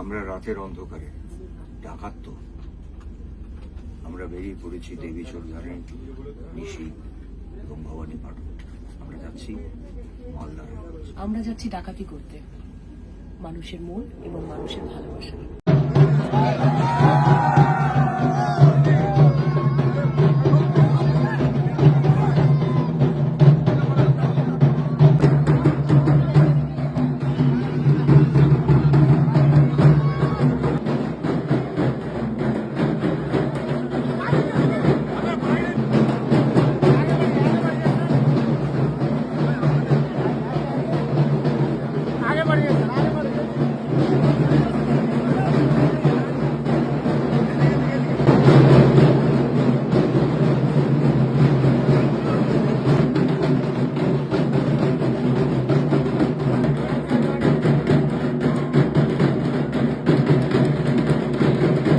আমরা রাতের অন্ধকারে, ডাকাত তো। আমরা বেরিয়ে পড়েছি দেবী চোরধারে নিশি এবং ভবানী পাঠক আমরা যাচ্ছি মালদার আমরা যাচ্ছি ডাকাতি করতে। মানুষের মন এবং মানুষের ভালোবাসা।